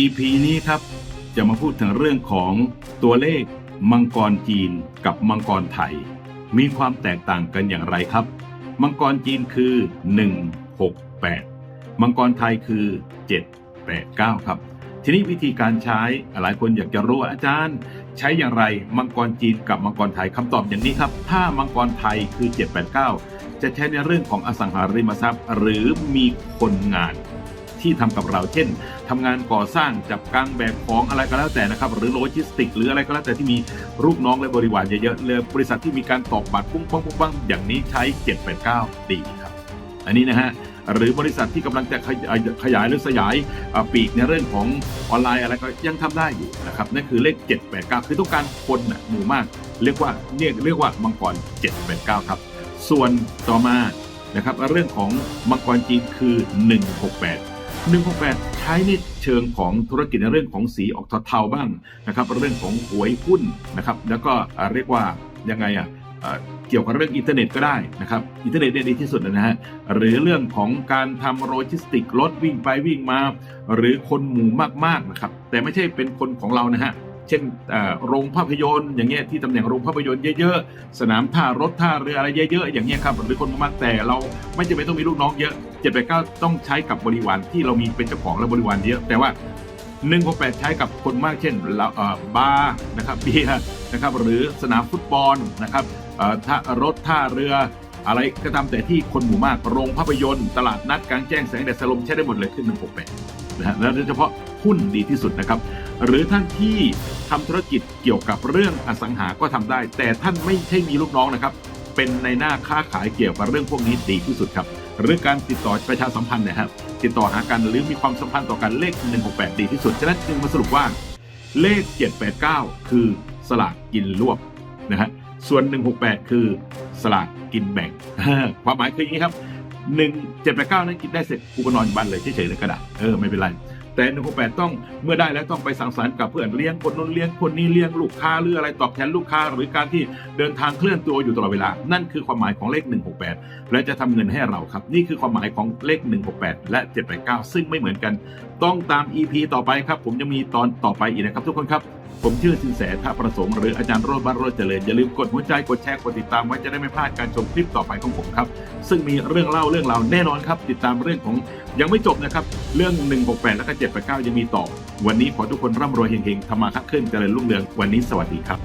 EP นี้ครับจะมาพูดถึงเรื่องของตัวเลขมังกรจีนกับมังกรไทย มีความแตกต่างกันอย่างไรครับ มังกรจีนคือ 168 มังกรไทยคือ 789 ครับ ทีนี้วิธีการใช้หลายคนอยากจะรู้อาจารย์ ใช้อย่างไรมังกรจีนกับมังกรไทยคำตอบอย่างนี้ครับ ถ้ามังกรไทยคือ 789 จะใช้ในเรื่องของอสังหาริมทรัพย์ หรือมีคนงาน ที่ทำกับเรา เช่นทำงานก่อสร้างจับกางแบบของอะไรก็แล้วแต่นะครับ หรือโลจิสติก หรืออะไรก็แล้วแต่ที่มีลูกน้องและบริวารเยอะๆเลยบริษัทที่มีการตอกบัตรปุ้งปังปุ้งปังอย่างนี้ใช้ 789 ดีครับ อันนี้นะฮะหรือบริษัทที่กำลังจะขยายขยายหรือสยายปีกในเรื่องของออนไลน์อะไรก็ยังทำได้อยู่นะครับนั่นคือเลข 789 คือต้องการคนน่ะหมู่มาก เรียกว่าเรียกเรียกว่ามังกร 789 ครับ ส่วนต่อมานะครับเรื่องของมังกรจีนคือ 168 168 ใช้ในเชิงของธุรกิจในเรื่องของสีออกเทาๆบ้างนะครับ เรื่องของหวยหุ้นนะครับ แล้วก็เรียกว่ายังไงอะเกี่ยวกับเรื่องอินเทอร์เน็ตก็ได้นะครับ อินเทอร์เน็ตเนี่ยดีที่สุดนะฮะ หรือเรื่องของการทำโลจิสติกรถวิ่งไปวิ่งมา หรือคนหมู่มากๆนะครับ แต่ไม่ใช่เป็นคนของเรานะฮะ เช่นโรงภาพยนตร์อย่างเงี้ยที่ตำแหน่งโรงภาพยนตร์เยอะๆ สนามท่ารถท่าเรืออะไรเยอะๆอย่างเงี้ยครับหรือคนมากแต่เราไม่จำเป็นต้องมีลูกน้องเยอะ7 8 9ต้องใช้กับบริวารที่เรามีเป็นเจ้าของและบริวารเยอะ แต่ว่า168ใช้กับคนมากเช่นเราเบาร์นะครับเบียร์นะครับหรือสนามฟุตบอลนะครับท่ารถท่าเรืออะไรก็ตามแต่ที่คนหมู่มาก โรงภาพยนตร์ ตลาดนัดกลางแจ้งแสงแดดสลมใช้ได้หมดเลยขึ้น 168 นะฮะแล้วโดยเฉพาะ หุ้นดีที่สุดนะครับ หรือท่านที่ทำธุรกิจเกี่ยวกับเรื่องอสังหาก็ทำได้ แต่ท่านไม่ใช่มีลูกน้องนะครับ เป็นในหน้าค้าขายเกี่ยวกับเรื่องพวกนี้ดีที่สุดครับ หรือการติดต่อประชาสัมพันธ์นะครับติดต่อหากันหรือมีความสัมพันธ์ต่อกันเลข 168 ดีที่สุด ฉะนั้นจึงมาสรุปว่าเลข 789 คือสลากกินรวบนะฮะส่วน 168 คือสลากกินแบ่ง ความหมายคืออย่างนี้ครับ 1 789 นั้นกินได้เสร็จกูก็นอนอยู่บ้านเลยเฉยๆในกระดาษเออไม่เป็นไร แต่168ต้องเมื่อได้แล้วต้องไปสังสรรค์กับเพื่อนเลี้ยงคนนู้นเลี้ยงคนนี้เลี้ยงลูกค้าหรืออะไรตอบแทนลูกค้า หรือการที่เดินทางเคลื่อนตัวอยู่ตลอดเวลา นั่นคือความหมายของเลข 168 และจะทำเงินให้เราครับ นี่คือความหมายของเลข 168 และ 789 ซึ่งไม่เหมือนกัน ต้องตาม EP ต่อไปครับ ผมจะมีตอนต่อไปอีกนะครับทุกคนครับ ผมชื่อสินแสท่าประสงค์หรืออาจารย์โรดบ้านโรดเจริญอย่าลืมกดหัวใจกดแชร์กดติดตามไว้จะได้ไม่พลาดการชมคลิปต่อไปของผมครับ ซึ่งมีเรื่องเล่าเรื่องราวแน่นอนครับ ติดตามเรื่องของยังไม่จบนะครับ เรื่อง 168 แล้วก็789 ยังมีต่อ วันนี้ขอทุกคนร่ำรวยเฮงๆทำมาค้าขึ้นเจริญรุ่งเรืองวันนี้สวัสดีครับ